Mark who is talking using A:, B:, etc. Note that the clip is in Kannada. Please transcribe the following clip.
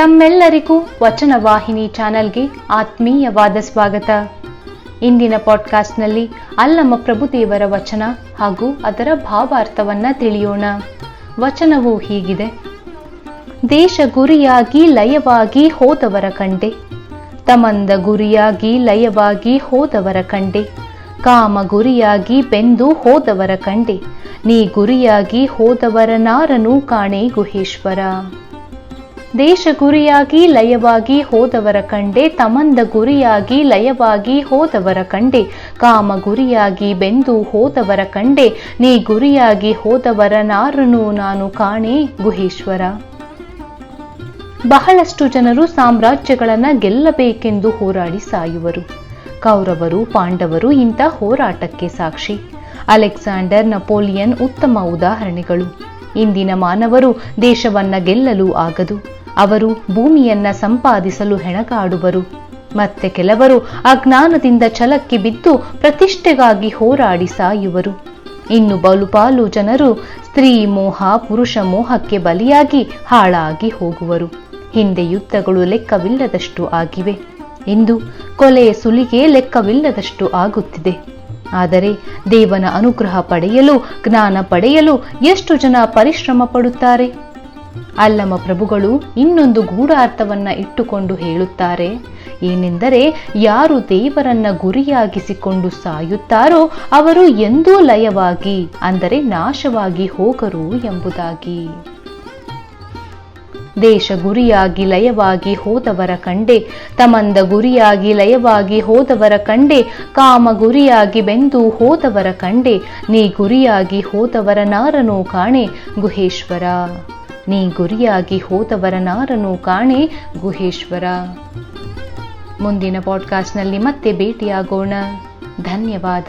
A: ತಮ್ಮೆಲ್ಲರಿಗೂ ವಚನ ವಾಹಿನಿ ಚಾನೆಲ್ಗೆ ಆತ್ಮೀಯವಾದ ಸ್ವಾಗತ. ಇಂದಿನ ಪಾಡ್ಕಾಸ್ಟ್ನಲ್ಲಿ ಅಲ್ಲಮ್ಮ ಪ್ರಭುದೇವರ ವಚನ ಹಾಗೂ ಅದರ ಭಾವಾರ್ಥವನ್ನ ತಿಳಿಯೋಣ. ವಚನವು ಹೀಗಿದೆ. ದೇಶ ಗುರಿಯಾಗಿ ಲಯವಾಗಿ ಹೋದವರ ಕಂಡೆ. ತಮಂದ ಗುರಿಯಾಗಿ ಲಯವಾಗಿ ಹೋದವರ ಕಂಡೆ. ಕಾಮ ಗುರಿಯಾಗಿ ಬೆಂದು ಹೋದವರ ಕಂಡೆ. ನೀ ಗುರಿಯಾಗಿ ಹೋದವರ ನಾರನು ಕಾಣೆ ಗುಹೇಶ್ವರ. ದೇಶ ಗುರಿಯಾಗಿ ಲಯವಾಗಿ ಹೋದವರ ಕಂಡೆ, ತಮಂದ ಗುರಿಯಾಗಿ ಲಯವಾಗಿ ಹೋದವರ ಕಂಡೆ, ಕಾಮ ಗುರಿಯಾಗಿ ಬೆಂದು ಹೋದವರ ಕಂಡೆ, ನೀ ಗುರಿಯಾಗಿ ಹೋದವರ ನಾರನು ನಾನು ಕಾಣೆ ಗುಹೇಶ್ವರ. ಬಹಳಷ್ಟು ಜನರು ಸಾಮ್ರಾಜ್ಯಗಳನ್ನ ಗೆಲ್ಲಬೇಕೆಂದು ಹೋರಾಡಿ ಸಾಯುವರು. ಕೌರವರು, ಪಾಂಡವರು ಇಂಥ ಹೋರಾಟಕ್ಕೆ ಸಾಕ್ಷಿ. ಅಲೆಕ್ಸಾಂಡರ್ ನಪೋಲಿಯನ್ ಉತ್ತಮ ಉದಾಹರಣೆಗಳು. ಇಂದಿನ ಮಾನವರು ದೇಶವನ್ನ ಗೆಲ್ಲಲು ಆಗದು. ಅವರು ಭೂಮಿಯನ್ನ ಸಂಪಾದಿಸಲು ಹೆಣಗಾಡುವರು. ಮತ್ತೆ ಕೆಲವರು ಅಜ್ಞಾನದಿಂದ ಛಲಕ್ಕೆ ಬಿದ್ದು ಪ್ರತಿಷ್ಠೆಗಾಗಿ ಹೋರಾಡಿ ಸಾಯುವರು. ಇನ್ನು ಬಲುಪಾಲು ಜನರು ಸ್ತ್ರೀ ಮೋಹ, ಪುರುಷ ಮೋಹಕ್ಕೆ ಬಲಿಯಾಗಿ ಹಾಳಾಗಿ ಹೋಗುವರು. ಹಿಂದೆ ಯುದ್ಧಗಳು ಲೆಕ್ಕವಿಲ್ಲದಷ್ಟು ಆಗಿವೆ. ಇಂದು ಕೊಲೆಯ ಸುಲಿಗೆ ಲೆಕ್ಕವಿಲ್ಲದಷ್ಟು ಆಗುತ್ತಿದೆ. ಆದರೆ ದೇವನ ಅನುಗ್ರಹ ಪಡೆಯಲು, ಜ್ಞಾನ ಪಡೆಯಲು ಎಷ್ಟು ಜನ ಪರಿಶ್ರಮ ಪಡುತ್ತಾರೆ? ಅಲ್ಲಮ ಪ್ರಭುಗಳು ಇನ್ನೊಂದು ಗೂಢಾರ್ಥವನ್ನ ಇಟ್ಟುಕೊಂಡು ಹೇಳುತ್ತಾರೆ, ಏನೆಂದರೆ ಯಾರು ದೇವರನ್ನ ಗುರಿಯಾಗಿಸಿಕೊಂಡು ಸಾಯುತ್ತಾರೋ ಅವರು ಎಂದೂ ಲಯವಾಗಿ, ಅಂದರೆ ನಾಶವಾಗಿ ಹೋಗರು ಎಂಬುದಾಗಿ. ದೇಶ ಗುರಿಯಾಗಿ ಲಯವಾಗಿ ಹೋದವರ ಕಂಡೆ, ತಮಂದ ಗುರಿಯಾಗಿ ಲಯವಾಗಿ ಹೋದವರ ಕಂಡೆ, ಕಾಮ ಗುರಿಯಾಗಿ ಬೆಂದು ಹೋದವರ ಕಂಡೆ, ನೀ ಗುರಿಯಾಗಿ ಹೋದವರ ನಾರನೋ ಕಾಣೆ ಗುಹೇಶ್ವರ. ನೀ ಗುರಿಯಾಗಿ ಹೋದವರನಾರನು ಕಾಣೆ ಗುಹೇಶ್ವರ. ಮುಂದಿನ ಪಾಡ್ಕಾಸ್ಟ್ನಲ್ಲಿ ಮತ್ತೆ ಭೇಟಿಯಾಗೋಣ. ಧನ್ಯವಾದ.